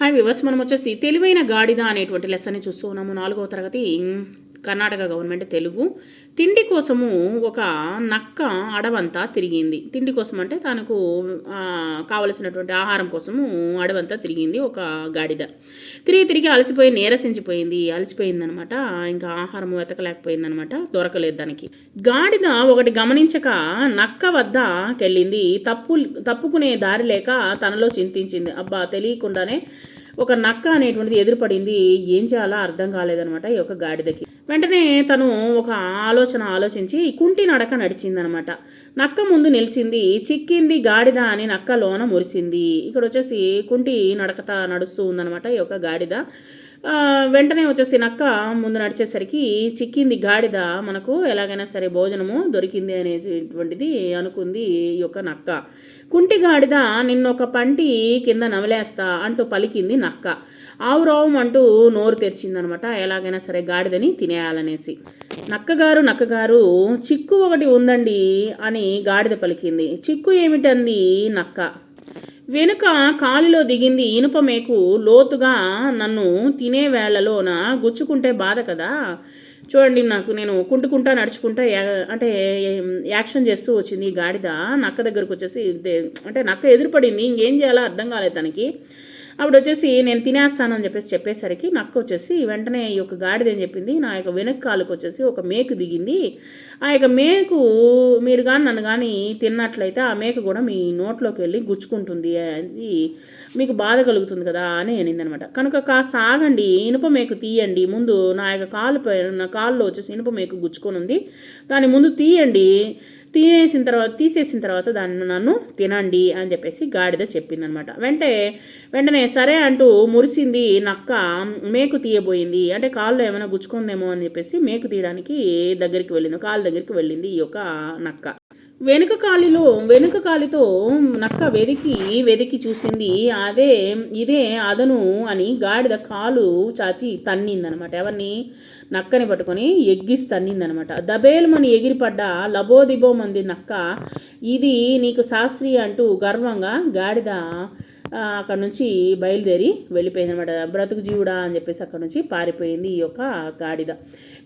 Hi viewers మనం వచ్చేసి తెలివైన గాడిద అనేటువంటి లెసన్ని చూస్తూ ఉన్నాము. నాలుగవ తరగతి కర్ణాటక గవర్నమెంట్ తెలుగు. తిండి కోసము ఒక నక్క అడవంతా తిరిగింది. తిండి కోసం అంటే తనకు కావలసినటువంటి ఆహారం కోసము అడవంతా తిరిగింది ఒక గాడిద. తిరిగి తిరిగి అలసిపోయి నీరసించిపోయింది. అలసిపోయిందనమాట. ఇంకా ఆహారం వెతకలేకపోయిందనమాట. దొరకలేదు దానికి. గాడిద ఒకటి గమనించక నక్క వద్దకెళ్ళింది తప్పు తప్పుకునే దారి లేక తనలో చింతించింది. అబ్బా తెలియకుండానే ఒక నక్క అనేటువంటిది ఎదురుపడింది. ఏం చేయాలో అర్థం కాలేదనమాట ఈ యొక్క గాడిదకి. వెంటనే తను ఒక ఆలోచన ఆలోచించి కుంటి నడక నడిచిందనమాట. నక్క ముందు నిలిచింది. చిక్కింది గాడిద అని నక్క లోన మురిసింది. ఇక్కడ వచ్చేసి కుంటి నడకత నడుస్తూ ఉందనమాట ఈ యొక్క గాడిద. వెంటనే వచ్చేసి నక్క ముందు నడిచేసరికి చిక్కింది గాడిద మనకు ఎలాగైనా సరే భోజనము దొరికింది అనేటువంటిది అనుకుంది ఈ యొక్క నక్క. కుంటి గాడిద నిన్నొక పంటి కింద నవలేస్తా అంటూ పలికింది నక్క. ఆవురావం అంటూ నోరు తెరిచిందనమాట. ఎలాగైనా సరే గాడిదని తినేయాలనేసి. నక్కగారు నక్కగారు చిక్కు ఒకటి ఉందండి అని గాడిద పలికింది. చిక్కు ఏమిటంది నక్క? వెనుక కాలిలో దిగింది ఇనుప మేకు. లోతుగా నన్ను తినే వేళలోన గుచ్చుకుంటే బాధ కదా? చూడండి నాకు నేను కుంటుకుంటా నడుచుకుంటా అంటే యాక్షన్ చేస్తూ వచ్చింది ఈ గాడిద. నక్క దగ్గరకు వచ్చేసి అంటే నక్క ఎదురుపడింది. ఇంకేం చేయాలో అర్థం కాలేదు తనకి. అప్పుడు వచ్చేసి నేను తినేస్తానని చెప్పేసి చెప్పేసరికి నక్క వచ్చేసి వెంటనే ఈ యొక్క గాడిద ఏం చెప్పింది. నా యొక్క వెనక కాలుకు వచ్చేసి ఒక మేకు దిగింది. ఆ యొక్క మేకు మీరు కానీ నన్ను కానీ తిన్నట్లయితే ఆ మేక కూడా మీ నోట్లోకి వెళ్ళి గుచ్చుకుంటుంది. అది మీకు బాధ కలుగుతుంది కదా అని అనిందనమాట. కనుక కాస్త ఆగండి ఇనుప మేకు తీయండి. ముందు నా యొక్క కాలు పై నా కాల్లో వచ్చేసి ఇనుప మేకు గుచ్చుకొని ఉంది. దాన్ని ముందు తీయండి. తీసేసిన తర్వాత తీసేసిన తర్వాత దాన్ని నన్ను తినండి అని చెప్పేసి గాడిద చెప్పిందనమాట. వెంటే వెంటనే సరే అంటూ మురిసింది నక్క మేకు తీయబోయింది. అంటే కాళ్ళు ఏమైనా గుచ్చుకుందేమో అని చెప్పేసి మేకు తీయడానికి దగ్గరికి వెళ్ళింది. కాలు దగ్గరికి వెళ్ళింది ఈ యొక్క నక్క. వెనుక కాలిలో వెనుక కాలితో నక్క వెదికి వెదికి చూసింది. అదే ఇదే అదను అని గాడిద కాలు చాచి తన్నిందనమాట. ఎవరిని? నక్కని పట్టుకొని ఎగ్గిసి తన్నిందనమాట. దబేలమని ఎగిరిపడ్డ లబోదిబోమంది నక్క ఇది నీకు శాస్త్రి అంటూ గర్వంగా గాడిద అక్కడ నుంచి బయలుదేరి వెళ్ళిపోయింది అనమాట బ్రతుకు జీవుడా అని చెప్పేసి అక్కడ నుంచి పారిపోయింది ఈ యొక్క గాడిద.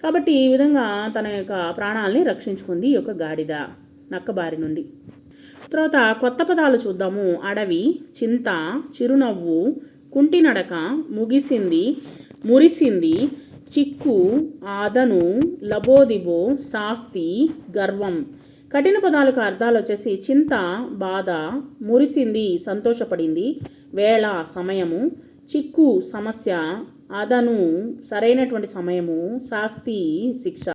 కాబట్టి ఈ విధంగా తన యొక్క ప్రాణాలని రక్షించుకుంది ఈ యొక్క గాడిద. నక్కబారి నుండి. తర్వాత కొత్త పదాలు చూద్దాము. అడవి చింత చిరునవ్వు కుంటినడక ముగిసింది మురిసింది చిక్కు ఆదను లబోదిబో శాస్తి గర్వం. కఠిన పదాలకు అర్థాలు వచ్చేసి చింత బాధ మురిసింది సంతోషపడింది వేళ సమయము చిక్కు సమస్య అదను సరైనటువంటి సమయము శాస్తి శిక్ష.